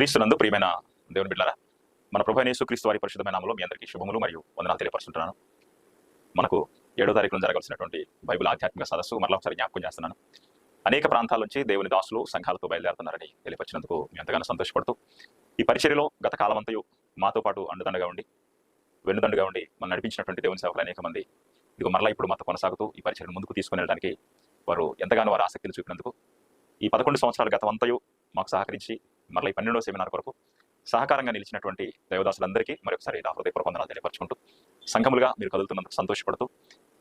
క్రీస్తునందు ప్రియమైన దేవుని బిడ్డలారా మన ప్రభు క్రీస్తు వారి పరిశుద్ధమైన నామములో మీ అందరికీ శుభములు మరియు వందనాలు తెలియపరుస్తుంటున్నాను మనకు ఏడో తారీఖున జరగాల్సినటువంటి బైబిల్ ఆధ్యాత్మిక సదస్సు మరలా ఒకసారి జ్ఞాపకం చేస్తున్నాను. అనేక ప్రాంతాల నుంచి దేవుని దాసులు సంఘాలతో బయలుదేరుతున్నారని తెలియపరిచినందుకు మీ ఎంతగానో సంతోషపడుతూ ఈ పరిచర్యలో గత కాలమంతయు మాతో పాటు అండుదండగా ఉండి వెన్నుదండుగా ఉండి మనం నడిపించినటువంటి దేవుని సేవకులు అనేక మంది ఇదిగో మరలా ఇప్పుడు మాతో కొనసాగుతూ ఈ పరిచర్యను ముందుకు తీసుకుని వెళ్ళడానికి వారు ఎంతగానో వారు ఆసక్తిని చూపినందుకు ఈ పదకొండు సంవత్సరాల గతమంతయు మాకు సహకరించి మరలా ఈ పన్నెండో సెమినార్ కొరకు సహకారంగా నిలిచినటువంటి దేవదాసులందరికీ మరొకసారి నా హృదయపూర్వక వందనాలు తెలియపరచుకుంటూ సంఘములుగా మీరు కదులుతున్నందుకు సంతోషపడుతూ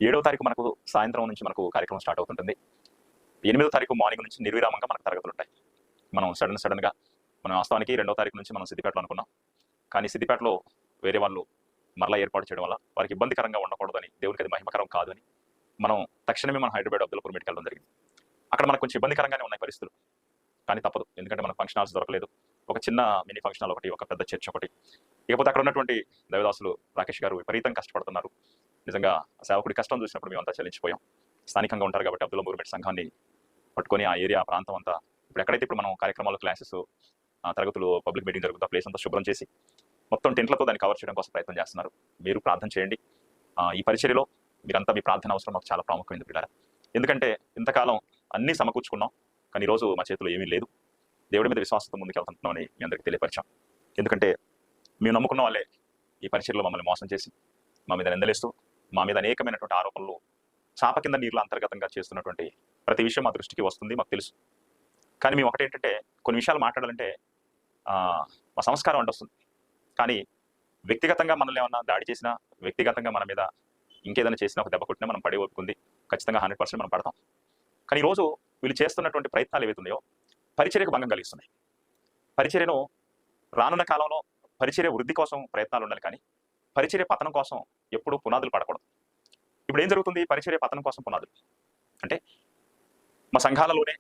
ఏడవ తారీఖు మనకు సాయంత్రం నుంచి మనకు కార్యక్రమం స్టార్ట్ అవుతుంటుంది. ఎనిమిదో తారీఖు మార్నింగ్ నుంచి నిర్విరామంగా మనకు తరగతులు ఉంటాయి. మనం సడన్ సడన్గా మనం వాస్తవానికి రెండో తారీఖు నుంచి మనం సిద్దిపేటలో అనుకున్నాం. కానీ సిద్దిపేటలో వేరే వాళ్ళు మరలా ఏర్పాటు చేయడం వల్ల వారికి ఇబ్బందికరంగా ఉండకూడదని దేవునికి అది మహిమకరం కాదని మనం తక్షణమే మనం హైదరాబాద్ అబ్దుల్పూర్ మీదకి వెళ్ళడం జరిగింది. అక్కడ మనకు కొంచెం ఇబ్బందికరంగానే ఉన్నాయి పరిస్థితులు. కానీ తప్పదు. ఎందుకంటే మనకు ఫంక్షన్ హాల్స్ దొరకలేదు. ఒక చిన్న మినీ ఫంక్షన్ హాల్ ఒకటి ఒక పెద్ద చర్చ్ ఒకటి. ఇకపోతే అక్కడ ఉన్నటువంటి దేవదాసులు రాకేష్ గారు విపరీతం కష్టపడుతున్నారు. నిజంగా సేవకుడి కష్టం చూసినప్పుడు మేమంతా చెల్లించిపోయాం. స్థానికంగా ఉంటారు కాబట్టి అబ్దుల్ మూర్మెట్ సంఘాన్ని పట్టుకొని ఆ ఏరియా ప్రాంతం అంతా. ఇప్పుడు ఎక్కడైతే ఇప్పుడు మనం కార్యక్రమాలు క్లాసెస్ తరగతులు పబ్లిక్ మీటింగ్ జరుగుతా ప్లేస్ అంతా శుభ్రం చేసి మొత్తం టెంట్లతో దాన్ని కవర్ చేయడం కోసం ప్రయత్నం చేస్తున్నారు. మీరు ప్రార్థన చేయండి. ఈ పరిచర్యలో మీరంతా మీ ప్రార్థన అవసరం మాకు చాలా ప్రాముఖ్యమైనది పిల్లల ఎందుకంటే ఇంతకాలం అన్నీ సమకూర్చుకున్నాం. కానీ ఈరోజు మా చేతిలో ఏమీ లేదు. దేవుడి మీద విశ్వాసంతో ముందుకెళ్తున్నామని మీ అందరికీ తెలియపరిచాం. ఎందుకంటే మేము నమ్ముకున్న వాళ్ళే ఈ పరిచర్లో మమ్మల్ని మోసం చేసి మా మీద నిందలేస్తూ మా మీద అనేకమైనటువంటి ఆరోపణలు చాప కింద నీళ్ళు అంతర్గతంగా చేస్తున్నటువంటి ప్రతి విషయం మా దృష్టికి వస్తుంది మాకు తెలుసు. కానీ మేము ఒకటేంటంటే కొన్ని విషయాలు మాట్లాడాలంటే మా సంస్కారం అంటే వస్తుంది. కానీ వ్యక్తిగతంగా మనల్ని ఏమన్నా దాడి చేసినా వ్యక్తిగతంగా మన మీద ఇంకేదైనా చేసినా ఒక దెబ్బ కొట్టినా మనం పడి ఒప్పుకుంది ఖచ్చితంగా హండ్రెడ్ పర్సెంట్ మనం పడతాం. కానీ ఈరోజు వీళ్ళు చేస్తున్నటువంటి ప్రయత్నాలు ఏవైతున్నాయో పరిచర్యకు భంగం కలిగిస్తున్నాయి. పరిచర్యను రానున్న కాలంలో పరిచర్య వృద్ధి కోసం ప్రయత్నాలు ఉండాలి కానీ పరిచర్య పతనం కోసం ఎప్పుడూ పునాదులు పడకూడదు. ఇప్పుడు ఏం జరుగుతుంది? పరిచర్య పతనం కోసం పునాదులు. అంటే మా సంఘాలలోనే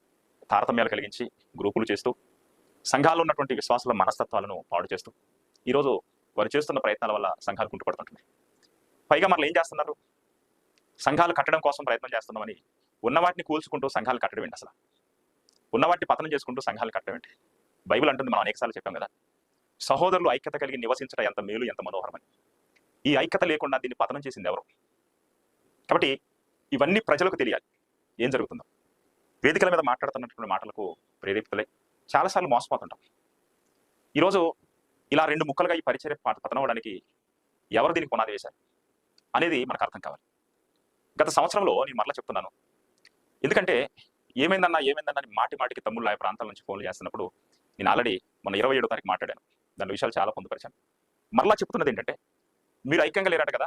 తారతమ్యాలు కలిగించి గ్రూపులు చేస్తూ సంఘాలు ఉన్నటువంటి విశ్వాసాల మనస్తత్వాలను పాడు చేస్తూ ఈరోజు వారు చేస్తున్న ప్రయత్నాల వల్ల సంఘాలు కుంటుపడుతుంటున్నాయి. పైగా మరలు ఏం చేస్తున్నారు? సంఘాలు కట్టడం కోసం ప్రయత్నం చేస్తున్నామని ఉన్న వాటిని కూల్చుకుంటూ సంఘాలు కట్టడం ఏంటి అసలు? ఉన్న వాటిని పతనం చేసుకుంటూ సంఘాలు కట్టడం ఏంటి? బైబిల్ అంటుంది మనం అనేకసార్లు చెప్పాం కదా సహోదరులు ఐక్యత కలిగి నివసించడం ఎంత మేలు ఎంత మనోహరమని. ఈ ఐక్యత లేకుండా దీన్ని పతనం చేసింది ఎవరు? కాబట్టి ఇవన్నీ ప్రజలకు తెలియాలి. ఏం జరుగుతుందో. వేదికల మీద మాట్లాడుతున్నటువంటి మాటలకు ప్రేరేపితులై చాలాసార్లు మోసపోతుంటాం. ఈరోజు ఇలా రెండు ముక్కలుగా ఈ పరిచర్య పతనం పతనవడానికి ఎవరు దీనికి పునాది వేశారు అనేది మనకు అర్థం కావాలి. గత సంవత్సరంలో నేను మరలా చెప్తున్నాను. ఎందుకంటే ఏమైందన్నా ఏమైందన్నా అని మాటి మాటికి తమ్ముళ్ళు ఆ ప్రాంతాల నుంచి ఫోన్లు చేస్తున్నప్పుడు నేను ఆల్రెడీ మన ఇరవై ఏడో తారీఖు మాట్లాడాను. దాని విషయాలు చాలా పొందుపరిచాను. మరలా చెప్తున్నది ఏంటంటే మీరు ఐక్యంగా లేరట కదా?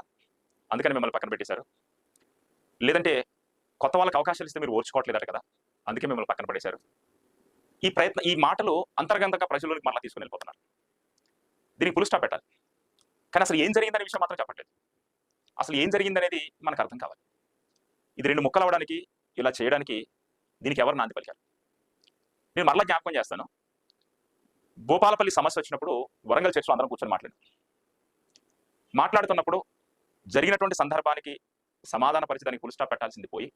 అందుకని మిమ్మల్ని పక్కన పెట్టేశారు. లేదంటే కొత్త వాళ్ళకి అవకాశాలు ఇస్తే మీరు ఓర్చుకోవట్లేదట కదా? అందుకే మిమ్మల్ని పక్కన పడేశారు ఈ ప్రయత్నం ఈ మాటలు అంతర్గతంగా ప్రజల్లోకి మరలా తీసుకుని వెళ్ళిపోతున్నారు. దీనికి పులు స్టాప్ పెట్టాలి. కానీ అసలు ఏం జరిగిందనే విషయం మాత్రం చెప్పట్లేదు. అసలు ఏం జరిగిందనేది మనకు అర్థం కావాలి. ఇది రెండు ముక్కలు అవ్వడానికి ఇలా చేయడానికి దీనికి ఎవరు నాంది పలికారు? నేను మరలా జ్ఞాపకం చేస్తాను. భూపాలపల్లి సమస్య వచ్చినప్పుడు వరంగల్ చర్చలో అందరం కూర్చొని మాట్లాడాం. మాట్లాడుతున్నప్పుడు జరిగినటువంటి సందర్భానికి సమాధాన పరిచయానికి పులిస్టాప్ పెట్టాల్సింది పోయి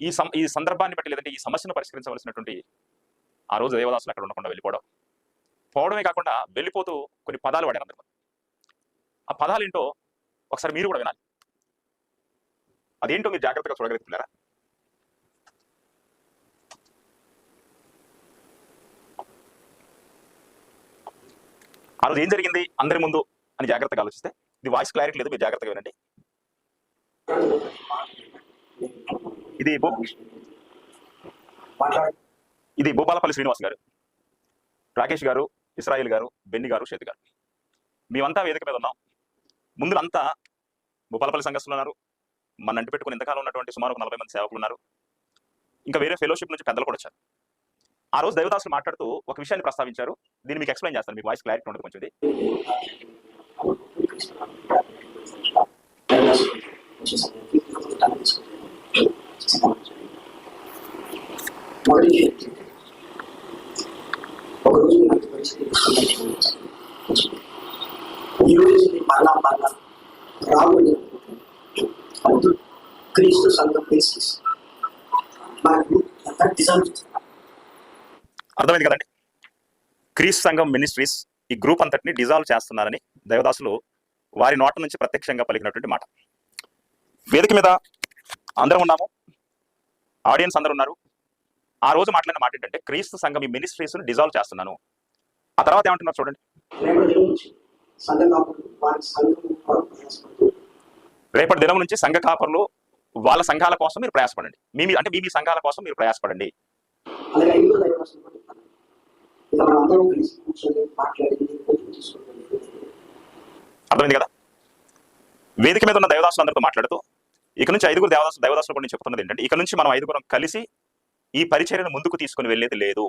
ఈ సం ఈ సందర్భాన్ని బట్టి లేదంటే ఈ సమస్యను పరిష్కరించవలసినటువంటి ఆ రోజు దేవదాసులు అక్కడ ఉండకుండా వెళ్ళిపోవడం. పోవడమే కాకుండా వెళ్ళిపోతూ కొన్ని పదాలు వాడారు అందరూ. ఆ పదాలు ఏంటో ఒకసారి మీరు కూడా వినాలి. అదేంటో మీరు జాగ్రత్తగా చూడగలుగుతున్నారా ఆ రోజు ఏం జరిగింది? అందరి ముందు అని జాగ్రత్తగా ఆలోచిస్తే ఇది వాయిస్ క్లారిటీ లేదు మీరు జాగ్రత్తగా వినండి. ఇది భూ ఇది భూపాలపల్లి శ్రీనివాస్ గారు రాకేష్ గారు ఇస్రాయిల్ గారు బెన్ని గారు షేత్ గారు. మేమంతా వేదిక మీద ఉన్నాం. ముందులంతా భూపాలపల్లి సంఘస్థులు ఉన్నారు. మన అంటి పెట్టుకుని ఇంతకాలం ఉన్నటువంటి సుమారు ఒక నలభై మంది సేవకులు ఉన్నారు. ఇంకా వేరే ఫెలోషిప్ నుంచి పెద్దలు కూడా వచ్చారు. ఆ రోజు దైవదాసులు మాట్లాడుతూ ఒక విషయాన్ని ప్రస్తావించారు. దీన్ని మీకు ఎక్స్ప్లెయిన్ చేస్తాను. మీకు వాయిస్ క్లారిటీ ఉండదు కొంచెం ఇది. ఒకరోజు నాకు పరిస్థితి ఈ రోజు నేను రాబోయే క్రీస్తు సంఘం బేసిస్ మనకు ఎంత డిజైన్ అర్థమైంది కదండి? క్రీస్ సంఘం మినిస్ట్రీస్ ఈ గ్రూప్ అంతటిని డిజాల్వ్ చేస్తున్నారని దేవదాసులు వారి నోట నుంచి ప్రత్యక్షంగా పలికినటువంటి మాట. వేదిక మీద అందరం ఉన్నాము. ఆడియన్స్ అందరు ఉన్నారు. ఆ రోజు మాట్లాడిన మాట ఏంటంటే క్రీస్తు సంఘం ఈ మినిస్ట్రీస్ డిజాల్వ్ చేస్తున్నాను. ఆ తర్వాత ఏమంటున్నారు చూడండి. రేపటి దినం నుంచి సంఘ కాపర్లు వాళ్ళ సంఘాల కోసం మీరు ప్రయాసపడండి. మీ మీ- అంటే మీ మీ సంఘాల కోసం మీరు ప్రయాసపడండి. అలాగే ఐదో దైవరాశులు కూడా ఉన్నారు. ఇక మనం అందరం కలిసి కూర్చొని మాట్లాడింది తీసుకుంటుంది అర్థమైంది కదా వేదిక మీద ఉన్న దేవదాసులు అందరితో మాట్లాడుతూ ఇక నుంచి ఐదుగురు దేవదాసు దేవదాసులు కూడా నేను చెప్తున్నది ఏంటంటే ఇక నుంచి మనం ఐదుగురం కలిసి ఈ పరిచర్యను ముందుకు తీసుకుని వెళ్ళేది లేదు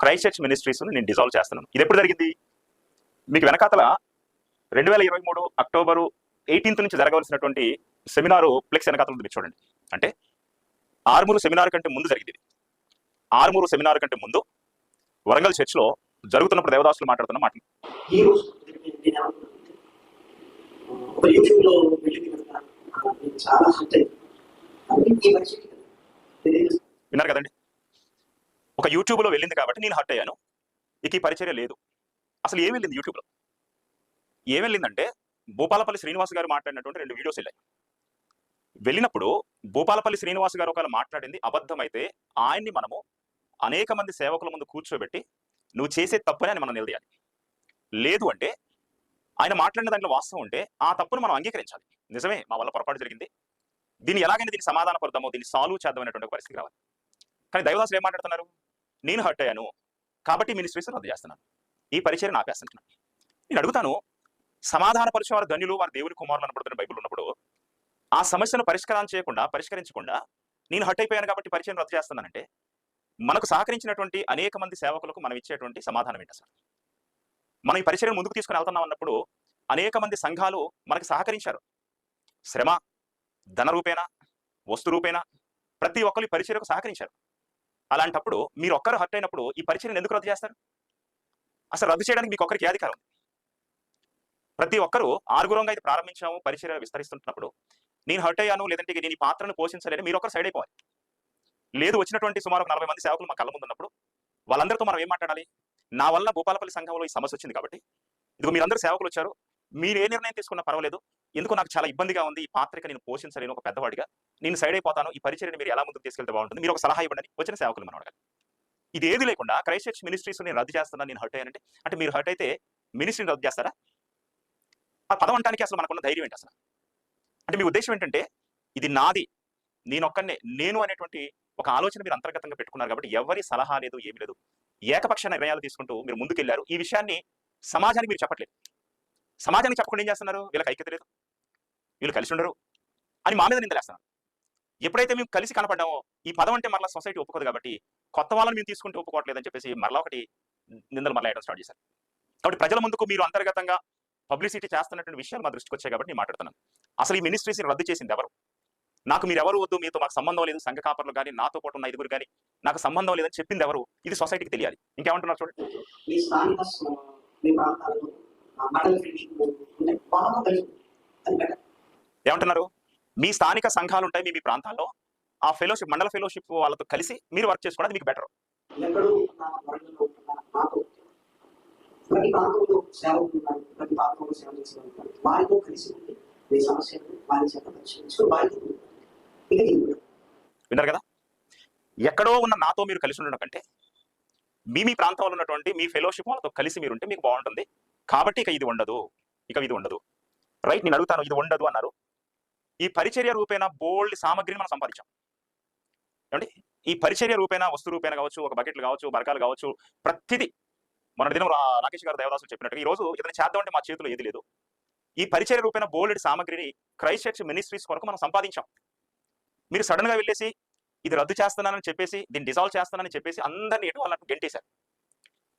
క్రైస్ట్ చర్చ్ మినిస్ట్రీస్ నేను డిజాల్వ్ చేస్తున్నాను ఇది ఎప్పుడు జరిగింది మీకు వెనకాతల రెండు వేల ఇరవై మూడు అక్టోబరు ఎయిటీన్త్ నుంచి జరగవలసినటువంటి సెమినారు ప్లెక్స్ వెనకాతల చూడండి అంటే ఆర్మూరు సెమినార్ కంటే ముందు జరిగింది ఆరుమూరు సెమినార్ కంటే ముందు వరంగల్ చర్చ్లో జరుగుతున్నప్పుడు దేవదాసులు మాట్లాడుతున్న రోజు నేను ఏమనుకున్నానంటే, ఒక యూట్యూబ్లో విన్నారు కదండి? ఒక యూట్యూబ్లో వెళ్ళింది కాబట్టి నేను హట్ అయ్యాను. ఇక ఈ పరిచర్య లేదు. అసలు ఏం వెళ్ళింది యూట్యూబ్లో? ఏం వెళ్ళిందంటే భూపాలపల్లి శ్రీనివాస్ గారు మాట్లాడినటువంటి రెండు వీడియోస్ వెళ్ళాయి. వెళ్ళినప్పుడు భూపాలపల్లి శ్రీనివాస్ గారు ఒకవేళ మాట్లాడింది అబద్ధమైతే ఆయన్ని మనము అనేక మంది సేవకుల ముందు కూర్చోబెట్టి నువ్వు చేసే తప్పునే అని మనం నిలదీయాలి. లేదు అంటే ఆయన మాట్లాడిన దాంట్లో వాస్తవం ఉంటే ఆ తప్పును మనం అంగీకరించాలి. నిజమే మా వల్ల పొరపాటు జరిగింది. దీన్ని ఎలాగైనా దీన్ని సమాధానపడదామో దీన్ని సాల్వ్ చేద్దాం అనేటువంటి పరిస్థితి రావాలి. కానీ దైవదాసులు ఏం మాట్లాడుతున్నారు? నేను హర్ట్ అయ్యాను కాబట్టి మినిస్ట్రీస్ రద్దు చేస్తున్నాను. ఈ పరిచయం ఆపేస్తున్నాను నేను అడుగుతాను సమాధానపరిచే వారు ధన్యులు వారి దేవుని కుమారులు అనబడుతున్న బైబుల్ ఉన్నప్పుడు ఆ సమస్యను పరిష్కారం చేయకుండా పరిష్కరించకుండా నేను హట్ అయిపోయాను కాబట్టి పరిచయం రద్దు చేస్తున్నానంటే మనకు సహకరించినటువంటి అనేక మంది సేవకులకు మనం ఇచ్చేటువంటి సమాధానం ఏంటి సార్ మనం ఈ పరిచయం ముందుకు తీసుకుని వెళ్తున్నాం అన్నప్పుడు అనేక మంది సంఘాలు మనకు సహకరించారు. శ్రమ ధన రూపేణ వస్తు రూపేణ ప్రతి ఒక్కరు ఈ పరిచర్యకు సహకరించారు. అలాంటప్పుడు మీరు ఒక్కరు హర్ట్ అయినప్పుడు ఈ పరిచయం ఎందుకు రద్దు చేస్తారు? అసలు రద్దు చేయడానికి మీకు ఒక్కరికి అధికారం? ప్రతి ఒక్కరూ ఆరుగురంగా అయితే ప్రారంభించాము పరిచర్య విస్తరిస్తుంటున్నప్పుడు నేను హర్ట్ అయ్యాను లేదంటే నేను ఈ పాత్రను పోషించలేని మీరు ఒకరు సైడ్ అయిపోవాలి. లేదు వచ్చినటువంటి సుమారు నలభై మంది సేవకులు మా కళ్ళ ముందు ఉన్నప్పుడు వాళ్ళందరితో మనం ఏం మాట్లాడాలి? నా వల్ల భూపాలపల్లి సంఘంలో ఈ సమస్య వచ్చింది కాబట్టి ఇదిగో మీరందరూ సేవకులు వచ్చారు మీరు ఏ నిర్ణయం తీసుకున్నా పర్వాలేదు ఎందుకు నాకు చాలా ఇబ్బందిగా ఉంది ఈ పాత్రిక నేను పోషించలేను ఒక పెద్దవాడిగా నేను సైడ్ అయిపోతాను ఈ పరిచర్ని మీరు ఎలా ముందుకు తీసుకెళ్తే బాగుంటుంది మీరు ఒక సలహా ఇవ్వండి వచ్చిన సేవకులు మనం అడగాలి ఇది ఏది లేకుండా క్రైస్ట్ చర్చ్ మినిస్ట్రీస్ నేను రద్దు చేస్తున్నాను నేను హర్ట్ అయ్యానంటే అంటే మీరు హర్ట్ అయితే మినిస్ట్రీని రద్దు చేస్తారా? ఆ పదం అంటానికి అసలు మనకున్న ధైర్యం ఏంటి అసలు? అంటే మీ ఉద్దేశం ఏంటంటే ఇది నాది నేనొక్కనే నేను అనేటువంటి ఒక ఆలోచన మీరు అంతర్గతంగా పెట్టుకున్నారు కాబట్టి ఎవరి సలహా లేదు ఏమి లేదు. ఏకపక్ష నిర్ణయాలు తీసుకుంటూ మీరు ముందుకెళ్ళారు. ఈ విషయాన్ని సమాజానికి మీరు చెప్పట్లేదు. సమాజానికి చెప్పకుండా ఏం చేస్తున్నారు? వీళ్ళకి ఐక్యత లేదు. వీళ్ళు కలిసి ఉండరు అని మా మీద నిందలేస్తున్నారు. ఎప్పుడైతే మేము కలిసి కనపడ్డామో ఈ పదం అంటే మరలా సొసైటీ ఒప్పుకోదు కాబట్టి కొత్త వాళ్ళని మేము తీసుకుంటే ఒప్పుకోవట్లేదని చెప్పేసి మరలా ఒకటి నిందలు మరలా స్టార్ట్ చేశారు. కాబట్టి ప్రజల ముందుకు మీరు అంతర్గతంగా పబ్లిసిటీ చేస్తున్నటువంటి విషయాలు మా దృష్టికి వచ్చాయి కాబట్టి నేను మాట్లాడుతున్నాను. అసలు ఈ మినిస్ట్రీస్ని రద్దు చేసింది ఎవరు? నాకు మీరు ఎవరు వద్దు మీతో మాకు సంబంధం లేదు సంఘ కాపర్లు కానీ నాతో పాటు ఉన్న ఐదుగురు కానీ నాకు సంబంధం లేదని చెప్పింది ఎవరు ఇది సొసైటీకి తెలియాలి ఇంకేమంటున్నారు చూడండి. ఏమంటున్నారు మీ స్థానిక సంఘాలు ఉంటాయి మీ మీ ప్రాంతాల్లో ఆ ఫెలోషిప్ మండల ఫెలోషిప్ వాళ్ళతో కలిసి మీరు వర్క్ చేసుకోవడం మీకు బెటర్. ప్రతి ప్రాంతంలో సేవకులు ఉన్నారు ప్రతి ప్రాంతంలో సేవ చేసే. వారితో కలిసి ఉండి మీ వారి చేత పరిశీలించుకుని వారితో ఉండండి. ఇక ఇది కూడా. విన్నారు కదా? ఎక్కడో ఉన్న నాతో మీరు కలిసి ఉండడం కంటే మీ మీ ప్రాంతంలో ఉన్నటువంటి మీ ఫెలోషిప్ వాళ్ళతో కలిసి మీరు ఉంటే మీకు బాగుంటుంది. కాబట్టి ఇక ఇది ఉండదు. ఇక ఇది ఉండదు. రైట్ నేను అడుగుతాను ఇది ఉండదు అన్నారు. ఈ పరిచర్య రూపేణ బోల్డ్ సామగ్రిని మనం సంపాదించాం. ఏమండి? ఈ పరిచర్య రూపేణ వస్తు రూపేణ కావచ్చు ఒక బకెట్లు కావచ్చు బరకాలు కావచ్చు ప్రతిదీ మన దినం రాకేష్ గారు దేవదాసులు చెప్పినట్టు ఈ రోజు ఇతను చేద్దాం అంటే మా చేతిలో ఏది లేదు. ఈ పరిచర్య రూపేణ బోల్డ్ సామగ్రిని క్రైస్ట్ చర్చ్ మినిస్ట్రీస్ కొరకు మనం సంపాదించాం. మీరు సడన్గా వెళ్ళేసి ఇది రద్దు చేస్తున్నానని చెప్పేసి దీన్ని డిజాల్వ్ చేస్తున్నానని చెప్పేసి అందరిని ఇటు వాళ్ళని గెంటేశారు.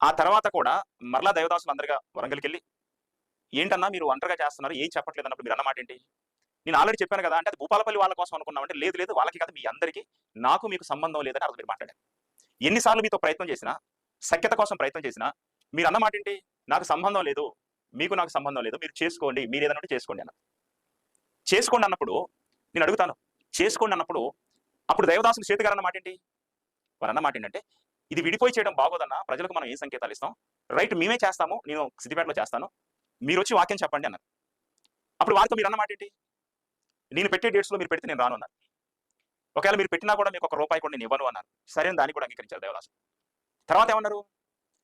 ఆ తర్వాత కూడా మరలా దేవదాసులు అందరిగా వరంగల్కి వెళ్ళి ఏంటన్నా మీరు ఒంటరిగా చేస్తున్నారు ఏం చెప్పట్లేదు అన్నప్పుడు మీరు అన్నమాట ఏంటి? నేను ఆల్రెడీ చెప్పాను కదా అంటే అది భూపాలపల్లి వాళ్ళ కోసం అనుకున్నామంటే లేదు లేదు వాళ్ళకి కదా మీ అందరికీ నాకు మీకు సంబంధం లేదని అర్థం మీరు మాట్లాడారు. ఎన్నిసార్లు మీతో ప్రయత్నం చేసినా సఖ్యత కోసం ప్రయత్నం చేసినా మీరు అన్నమాట ఏంటి? నాకు సంబంధం లేదు మీకు నాకు సంబంధం లేదు మీరు చేసుకోండి మీరు ఏదైనా చేసుకోండి అన్న చేసుకోండి అన్నప్పుడు నేను అడుగుతాను చేసుకోండి అన్నప్పుడు అప్పుడు దైవదాసులు చేతి గారు ఏంటి వారు అన్నమాట ఏంటంటే ఇది విడిపోయి చేయడం బాగోదన్న ప్రజలకు మనం ఏం సంకేతాలు ఇస్తాం? రైట్ మేమే చేస్తాము నేను సిద్దిపేటలో చేస్తాను మీరు వచ్చి వాక్యం చెప్పండి అన్నారు. అప్పుడు వారితో మీరు అన్నమాట ఏంటి నేను పెట్టే డేట్స్లో మీరు పెడితే నేను రాను అన్నారు. ఒకవేళ మీరు పెట్టినా కూడా మీకు ఒక రూపాయి కూడా నేను ఇవ్వను అన్నారు. సరే అని దాన్ని కూడా అంగీకరించారు దేవదాసు తర్వాత ఏమన్నారు?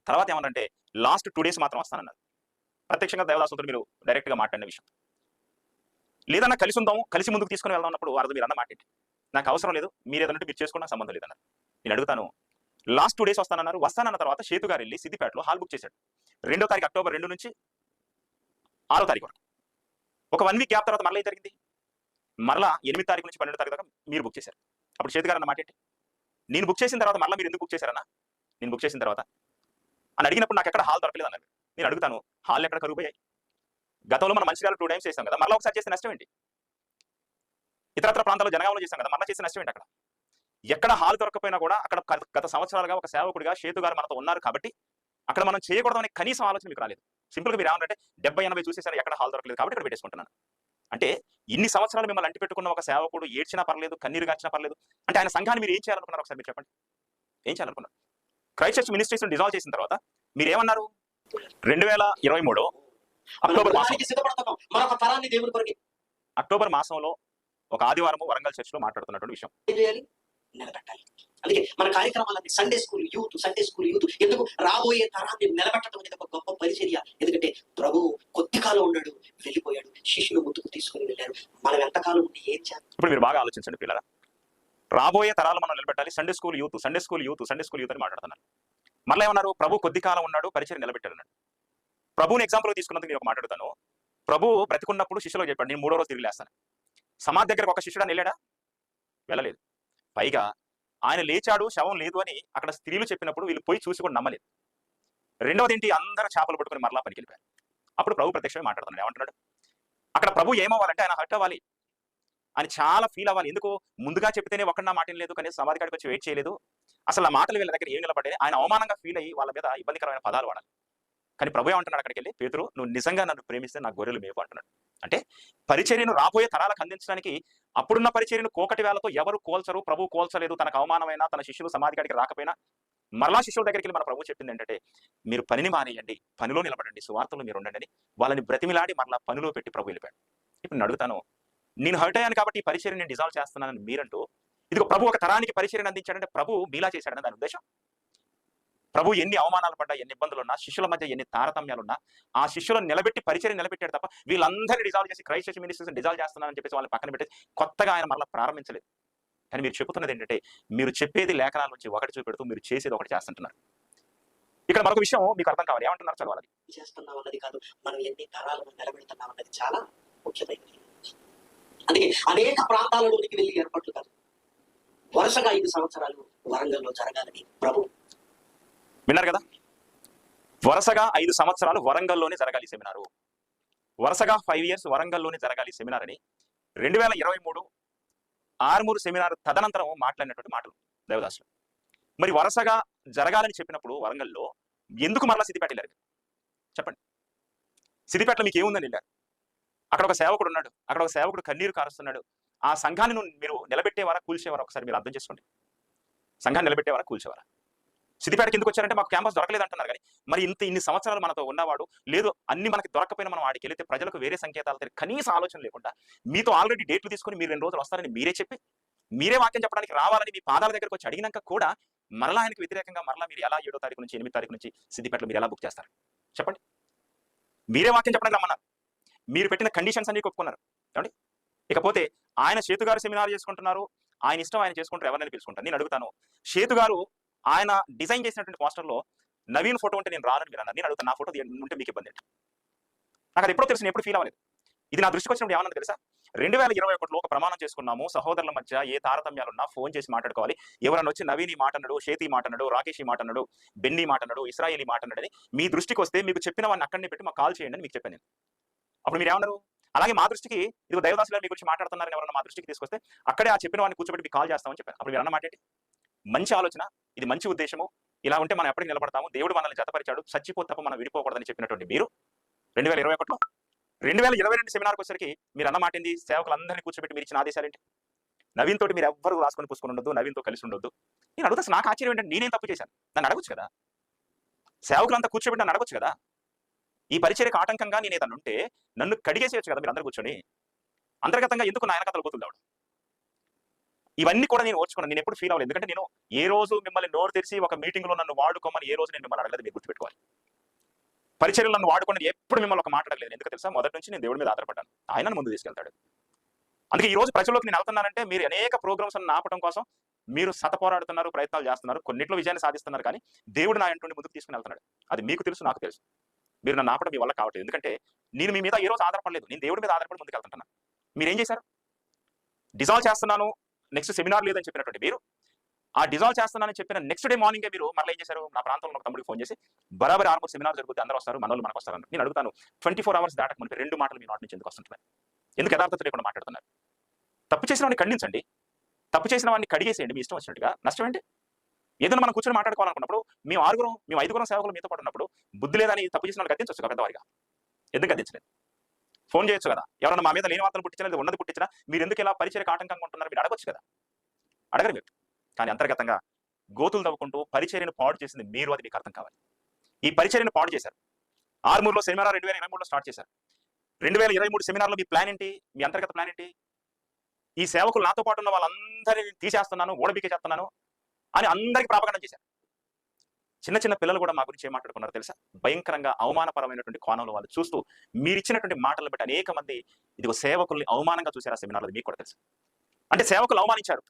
తర్వాత ఏమన్నారంటే లాస్ట్ టూ డేస్ మాత్రం వస్తానన్నారు. ప్రత్యక్షంగా దేవదాసులతో మీరు డైరెక్ట్గా మాట్లాడిన విషయం. లేదన్నా కలిసి ఉందాము కలిసి ముందుకు తీసుకుని వెళ్దాం అన్నప్పుడు వారితో మీరు అన్న మాట నాకు అవసరం లేదు మీరు ఏదన్నట్టు మీరు చేసుకున్న సంబంధం లేదన్నారు. నేను అడుగుతాను లాస్ట్ టూ డేస్ వస్తానన్నారు. వస్తానన్న తర్వాత సేతు గారు వెళ్ళి సిద్దిపేటలో హాల్ బుక్ చేశాడు. రెండో తారీఖు అక్టోబర్ రెండు నుంచి ఆరో తారీఖు వరకు. ఒక వన్ వీక్ గ్యాప్ తర్వాత మరలా జరిగింది? మరలా ఎనిమిది తారీఖు నుంచి పన్నెండు తారీఖు దాకా మీరు బుక్ చేశారు. అప్పుడు చేతి గారు అన్న మాట ఏంటి నేను బుక్ చేసిన తర్వాత మరలా మీరు ఎందుకు బుక్ చేశారన్నా? నేను బుక్ చేసిన తర్వాత అని అడిగినప్పుడు నాకు ఎక్కడ హాల్ దొరకలేదు అన్నారు నేను అడుగుతాను హాల్ ఎక్కడ కరుగుపోయాయి గతంలో మనం మంచిర్యాల టూ టైమ్స్ చేసాం కదా మళ్ళీ ఒకసారి చేసిన నష్టం ఏంటి? ఇతరత్ర ప్రాంతాల్లో జనగామలో చేసాం కదా మళ్ళీ చేసిన నష్టం ఏంటి అక్కడ? ఎక్కడ హాల్ దొరకపోయినా కూడా అక్కడ గత- సంవత్సరాలుగా ఒక సేవకుడిగా సేతు గారు మనతో ఉన్నారు కాబట్టి అక్కడ మనం చేయకూడదనే కనీసం ఆలోచన మీకు రాలేదు. సింపుల్గా మీరు ఏమంటే డెబ్బై ఎనభై చూసేసారు ఎక్కడ హాల్ దొరకలేదు కాబట్టి ఇక్కడ పెట్టేసుకుంటున్నాను. అంటే ఇన్ని సంవత్సరాలు మిమ్మల్ని అంటి పెట్టుకున్న ఒక సేవకుడు ఏడ్చినా పర్లేదు కన్నీరు గాచినా పర్లేదు అంటే ఆయన సంఘాన్ని మీరు ఏం చేయాలనుకున్నారు ఒకసారి మీరు చెప్పండి? ఏం చేయాలనుకున్నారు? క్రైస్ట్ చర్చ్ మినిస్ట్రీస్ డిజాల్వ్ చేసిన తర్వాత మీరు ఏమన్నారు రెండు వేల ఇరవై మూడు అక్టోబర్ మరొక తరాన్ని దేవుని కొరకు అక్టోబర్ మాసంలో ఒక ఆదివారం వరంగల్ చర్చ్లో మాట్లాడుతున్నటువంటి విషయం. నిలబెట్టాలి. అందుకే మన కార్యక్రమాలన్నీ Sunday school youth Sunday school youth ఎందుకు? రాబోయే తరాన్ని నిలబెట్టడం అనేది ఒక గొప్ప పరిచర్య. ఎందుకంటే ప్రభు కొద్ది కాలం ఉన్నాడు వెళ్ళిపోయాడు శిష్యులు ముందుకు తీసుకుని వెళ్ళారు. మనం ఎంతకాలం ఉండి ఏం చేయాలి? ఇప్పుడు మీరు బాగా ఆలోచించండి పిల్లల రాబోయే తరాలు మనం నిలబెట్టాలి. Sunday school youth Sunday school youth Sunday school youth అని మాట్లాడుతున్నారు. మళ్ళీ ఏమన్నారు? ప్రభు కొద్ది కాలం ఉన్నాడు పరిచయం నిలబెట్టాడు ప్రభువుని ప్రభుని ఎగ్జాంపుల్ తీసుకున్నందుకు నేను ఒక మాట్లాడుతాను ప్రభు బ్రతికున్నప్పుడు శిష్యులకు చెప్పాడు నేను మూడో రోజు తిరిగి లేస్తాను. సమాధి దగ్గరకు ఒక శిష్యుడు అని వెళ్ళాడా? వెళ్ళలేదు. పైగా ఆయన లేచాడు శవం లేదు అని అక్కడ స్త్రీలు చెప్పినప్పుడు వీళ్ళు పోయి చూసి కూడా నమ్మలేదు. రెండవది ఏంటి? అందరూ చేపలు పట్టుకుని మరలా పనికి వెళ్ళిపోయారు అప్పుడు ప్రభు ప్రత్యక్షమే మాట్లాడుతున్నాడు. ఏమంటున్నాడు? అక్కడ ప్రభు ఏమవ్వాలంటే ఆయన హర్ట్ అవ్వాలి. అని చాలా ఫీల్ అవ్వాలి. ఎందుకు? ముందుగా చెప్తేనే ఒక్కడ నా మాట లేదు కానీ సమాధి కాడికి వచ్చి వెయిట్ చేయలేదు. అసలు ఆ మాటలు వీళ్ళ దగ్గర ఏం నిలబడ్డాయి? ఆయన అవమానంగా ఫీల్ అయ్యి వాళ్ళ మీద ఇబ్బందికరమైన పదాలు వాడాలి. కానీ ప్రభు ఏమంటున్నాడు అక్కడికి వెళ్ళి? పేతురు నువ్వు నిజంగా నన్ను ప్రేమిస్తే నా గొర్రెలు మేపు అంటున్నాడు. అంటే పరిచర్యను రాబోయే తరాలకు అందించడానికి అప్పుడున్న పరిచర్యను కోకటి వేళతో ఎవరు కోల్చరు ప్రభు కోల్చలేదు తనకు అవమానమైన తన శిష్యులు సమాధి కాడికి రాకపోయినా మరలా శిష్యుల దగ్గరికి వెళ్ళి మన ప్రభు చెప్పింది ఏంటంటే మీరు పనిని మానేయండి పనిలో నిలబడండి సువార్తలు మీరు ఉండండి వాళ్ళని బ్రతిమిలాడి మరలా పనిలో పెట్టి ప్రభు వెళ్ళిపోయాడు. ఇప్పుడు అడుగుతాను నేను హర్ట్ అయ్యాను కాబట్టి ఈ పరిచర్యను నేను డిజాల్వ్ చేస్తున్నానని మీరంటూ ఇదిగో ప్రభు ఒక తరానికి పరిచర్యను అందించాడంటే ప్రభు మీలా చేశాడని దాని ఉద్దేశం? ప్రభు ఎన్ని అవమానాలు పడ్డా ఎన్ని ఇబ్బందులు ఉన్నా శిష్యుల మధ్య ఎన్ని తారతమ్యాలున్నా ఆ శిష్యులను నిలబెట్టి పరిచయం నిలబెట్టాడు తప్ప వీళ్ళందరినీ డిజాల్వ్ చేసి క్రైస్ట్ మినిస్టర్స్ డిజాల్వ్ చేస్తున్నానని చెప్పేసి వాళ్ళని పక్కన పెట్టి కొత్తగా ఆయన మళ్ళీ ప్రారంభించలేదు. కానీ మీరు చెబుతున్నది ఏంటంటే మీరు చెప్పేది లేఖనాల నుంచి ఒకటి చూపెడుతూ మీరు చేసేది ఒకటి చేస్తుంటున్నారు. ఇక్కడ మరొక విషయం మీకు అర్థం కావాలి. ఏమంటున్నారు చదవాలి? చేస్తున్నాం అన్నది కాదు. మనం ఎన్ని తరాలను నిలబెడుతున్నాం అన్నది చాలా ముఖ్యమైనది అందుకే అనేక ప్రాంతాలలోనికి వెళ్ళి ఏర్పాట్లు కాదు వరుసగా ఐదు సంవత్సరాలు వరంగల్లో జరగాలని ప్రభు విన్నారు కదా? వరుసగా ఐదు సంవత్సరాలు వరంగల్లోనే జరగాలి సెమినారు. వరుసగా ఫైవ్ ఇయర్స్ వరంగల్లోనే జరగాలి సెమినార్ అని రెండు వేల ఇరవై మూడు ఆర్మూరు సెమినార్ తదనంతరం మాట్లాడినటువంటి మాటలు దేవదాసులు. మరి వరుసగా జరగాలని చెప్పినప్పుడు వరంగల్లో ఎందుకు మరలా సిద్దిపేట వెళ్ళారు? చెప్పండి. సిద్దిపేటలో మీకు ఏముందని వెళ్ళారు? అక్కడ ఒక సేవకుడు ఉన్నాడు. అక్కడ ఒక సేవకుడు కన్నీరు కారుస్తున్నాడు. ఆ సంఘాన్ని మీరు నిలబెట్టేవారా కూల్చేవారా? ఒకసారి మీరు అర్థం చేసుకోండి. సంఘాన్ని నిలబెట్టేవారా కూల్చేవారా? సిద్దిపేటకి ఎందుకు వచ్చారంటే మాకు క్యాంపస్ దొరకలేదు అంటున్నారు. కానీ మరి ఇంత ఇన్ని సంవత్సరాలు మనతో ఉన్నవాడు లేదు అన్ని మనకి దొరకపోయినా మనం ఆడికి వెళితే ప్రజలకు వేరే సంకేతాలు తెలియదు. కనీస ఆలోచన లేకుండా మీతో ఆల్రెడీ డేట్లు తీసుకొని మీరు రెండు రోజులు వస్తారని మీరే చెప్పి మీరే వాక్యం చెప్పడానికి రావాలని మీ పాదాల దగ్గరకు వచ్చి అడిగినాక కూడా మరలా ఆయనకు వ్యతిరేకంగా మరలా మీరు ఎలా ఏడో తారీఖు నుంచి ఎనిమిది తారీఖు నుంచి సిద్దిపేటలో మీరు ఎలా బుక్ చేస్తారు? చెప్పండి. మీరే వాక్యం చెప్పడానికి రమ్మన్నారు. మీరు పెట్టిన కండిషన్స్ అన్ని ఒప్పుకున్నారు. ఏమండి? ఇకపోతే ఆయన సేతుగారు సెమినార్ చేసుకుంటున్నారు. ఆయన ఇష్టం ఆయన చేసుకుంటారు. ఎవరినైనా పిలుచుకుంటారు. నేను అడుగుతాను. సేతుగారు ఆయన డిజైన్ చేసినటువంటి పోస్టర్లో నవీన్ ఫోటో ఉంటే నేను రానని మీరు అన్నారు. నేను అడుగుతాను నా ఫోటో ఉంటే మీకు ఇబ్బంది ఏంటి? నాకు అది ఎప్పుడో తెలుసు నేను ఎప్పుడు ఫీల్ అవ్వలేదు. ఇది నా దృష్టికి వచ్చినప్పుడు ఏమన్నా తెలుసా? రెండు వేల ఇరవై ఒకటిలో ఒక ప్రమాణం చేసుకున్నాము సహోదరుల మధ్య ఏ తారతమ్యాలున్నా ఫోన్ చేసి మాట్లాడుకోవాలి. ఎవరన్నా వచ్చి నవీని మాటనడు షేతి మాటనడు రాకేష్ మాటనడు మాట బెన్నీ మాట అన్నాడు ఇస్రాయేల్ అని మీ దృష్టికి వస్తే మీకు చెప్పిన వాడిని అక్కడనే పెట్టి మాకు కాల్ చేయండి అని మీకు చెప్పాను నేను. అప్పుడు మీరు ఏమన్నారు? అలాగే మా దృష్టికి ఇది దైవదాసులు మీ గురించి మాట్లాడుతున్నారని ఎవరైనా మా దృష్టికి తీసుకొస్తే అక్కడే ఆ చెప్పిన వాడిని కూర్చోబెట్టి మీకు కాల్ చేస్తామని చెప్పాను. అప్పుడు మీరు అన్న మాట్లాడి మంచి ఆలోచన ఇది మంచి ఉద్దేశము. ఇలా ఉంటే మనం ఎప్పటికి నిలబడతాము. దేవుడు మనల్ని జతపరిచాడు. చచ్చిపో తప్ప మనం విడిపోకూడదని చెప్పినటువంటి మీరు. రెండు వేల ఇరవై ఒకటిలో రెండు వేల ఇరవై రెండు సెమినార్కి వచ్చరికి మీరు అన్న మాట సేవకులందరినీ కూర్చోబెట్టి మీరు ఇచ్చిన ఆదేశాలు ఏంటి నవీన్ తోటి మీరు ఎవ్వరు రాసుకొని పూసుకొని ఉండొద్దు నవీన్తో కలిసి ఉండొద్దు. నేను అడుగుతా నాకు ఆశ్చర్యం ఏంటంటే నేనేం తప్పు చేశాను? నన్ను అడగచ్చు కదా? సేవకులంతా కూర్చోబెట్టి నన్ను అడగొచ్చు కదా? ఈ పరిచర్యకు ఆటంకంగా నేను ఏదన్నా ఉంటే నన్ను కడిగేసేయచ్చు కదా మీరు అందరు కూర్చొని? అంతర్గతంగా ఎందుకు నాయన కథలు పోతుంది ఇవన్నీ కూడా నేను ఓర్చుకున్నాను. నేను ఎప్పుడు ఫీల్ అవ్వలేదు. ఎందుకంటే నేను ఏ రోజు మిమ్మల్ని నోరు తెరిచి ఒక మీటింగ్లో నన్ను వాడుకోమని ఏ రోజు నేను మిమ్మల్ని అడగలేదు మీరు గుర్తుపెట్టుకోవాలి. పరిచర్యలు నన్ను వాడుకోండి ఎప్పుడు మిమ్మల్ని ఒక మాట్లాడలేదు ఎందుకు తెలుసా? మొదటి నుంచి నేను దేవుడి మీద ఆధారపడ్డాను. ఆయన ముందు తీసుకెళ్తాడు. అందుకే ఈ రోజు ప్రజల్లోకి నేను వెళ్తున్నానంటే మీరు అనేక ప్రోగ్రామ్స్ ఆపడం కోసం మీరు సత పోరాడుతున్నారు ప్రయత్నాలు చేస్తున్నారు కొన్నిట్లో విజయాన్ని సాధిస్తున్నారు కానీ దేవుడు నా ఇంటి ముందుకు తీసుకుని వెళ్తున్నాడు. అది మీకు తెలుసు నాకు తెలుసు. మీరు నన్ను ఆపడం మీ వల్ల కావట్లేదు. ఎందుకంటే నేను మీ మీద ఈ రోజు ఆధారపడలేదు. నేను దేవుడి మీద ఆధారపడి ముందుకు వెళ్తుంటున్నాను మీరు ఏం చేశారు? డిజాల్వ్ చేస్తున్నాను. నెక్స్ట్ సెమినార్ లేదని చెప్పినటువంటి మీరు ఆ డిజాల్వ్ చేస్తున్నానని చెప్పిన నెక్స్ట్ డే మార్నింగ్ మీరు మళ్ళీ ఏం చేశారు? నా ప్రాంతంలో ఒక తమ్ముడికి ఫోన్ చేసి బరాబర్ ఆర్మూర్ సెమినార్ జరుగుతుంది అందరూ వస్తారు మనోళ్ళు మనకు వస్తారు నేను అడుగుతాను ట్వంటీ ఫోర్ అవర్స్ దాటక మనకి రెండు మాటలు మీ నోటి నుంచి ఎందుకు వస్తుంటున్నాయి ఎందుకు యథార్థత లేకుండా మాట్లాడుతున్నారు? తప్పు చేసిన వాడిని ఖండించండి. తప్పు చేసిన వాడిని కడిగేసేయండి మీ ఇష్టం వచ్చినట్టుగా. నష్టం ఏంటి? ఏదైనా మనం కూర్చొని మాట్లాడుకోవాలనుకున్నప్పుడు మేము ఆరుగురం మేము ఐదుగురం సేవకులు మీతో పాటు ఉన్నప్పుడు బుద్ధి లేదని తప్పు చేసిన వాళ్ళు గద్దించవచ్చు పెద్దవారిగా ఎందుకు గద్దించలేదు? ఫోన్ చేయొచ్చు కదా. ఎవరైనా మా మీద లేని వార్తలు పుట్టించినా లేదా ఉన్నది పుట్టించినా మీరు ఎందుకు ఇలా పరిచయకు ఆటంకంగా ఉంటున్నారు మీరు అడగొచ్చు కదా. అడగరు మీరు. కానీ అంతర్గతంగా గోతులు తవ్వుకుంటూ పరిచర్యను పాడు చేసింది మీరు అది మీకు అర్థం కావాలి. ఈ పరిచర్యను పాడు చేశారు. ఆర్మూర్లో సెమినార్ రెండు వేల ఇరవై మూడులో స్టార్ట్ చేశారు. రెండు వేల ఇరవై మూడు సెమినార్లో మీ ప్లాన్ ఏంటి? మీ అంతర్గత ప్లాన్ ఏంటి? ఈ సేవకులు నాతో పాటు ఉన్న వాళ్ళందరినీ తీసేస్తున్నాను ఓడబికే చేస్తున్నాను అని అందరికీ ప్రాపగండం చేశారు. చిన్న చిన్న పిల్లలు కూడా మా గురించి ఏం మాట్లాడుకున్నారు తెలుసా? భయంకరంగా అవమానపరమైనటువంటి కోణంలో వాళ్ళు చూస్తూ మీరు ఇచ్చినటువంటి మాటలను బట్టి అనేక మంది ఇదిగో సేవకుల్ని అవమానంగా చూశారు ఆ సెమినార్లో మీకు కూడా తెలుసు. అంటే సేవకులు అవమానించారు.